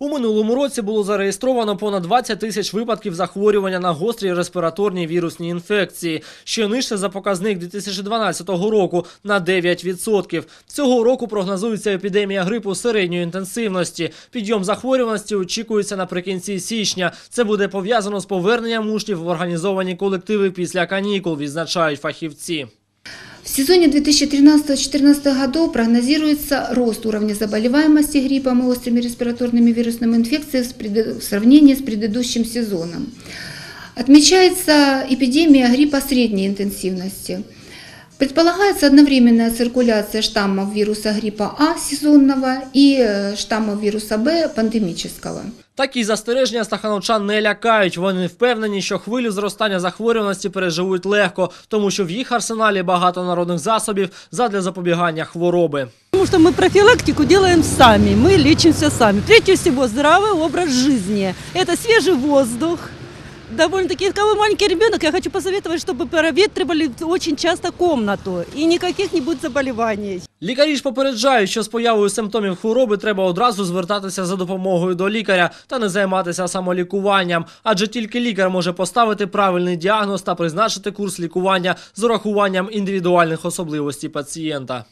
У минулому році було зареєстровано понад 20 тисяч випадків захворювання на гострі респіраторні вірусні інфекції, що нижче за показник 2012 року на 9%. Цього року прогнозується епідемія грипу середньої інтенсивності. Підйом захворюваності очікується наприкінці січня. Це буде пов'язано з поверненням учнів в організовані колективи після канікул, відзначають фахівці. В сезоне 2013-2014 годов прогнозируется рост уровня заболеваемости гриппом и острыми респираторными вирусными инфекциями в пред- в сравнении с предыдущим сезоном. Отмечается эпидемия гриппа средней интенсивности. Предполагается одновременная циркуляция штаммов вируса гриппа А сезонного и э, штаммов вируса Б пандемического. Такі застереження стахановчан не лякають. Вони впевнені, що хвилю зростання захворюваності переживуть легко, тому що в їх арсеналі багато народних засобів задля запобігання хвороби. Потому что мы профилактику делаем сами, мы лечимся сами. Прежде всего, здоровый образ жизни. Это свежий воздух. Довольно-таки, кого маленький ребенок, я хочу посоветовать, чтобы проветривали очень часто комнату. И никаких не будет заболеваний. Лікарі ж попереджають, що з появою симптомів хвороби треба одразу звертатися за допомогою до лікаря та не займатися самолікуванням, адже тільки лікар може поставити правильний діагноз та призначити курс лікування з урахуванням індивідуальних особливостей пацієнта.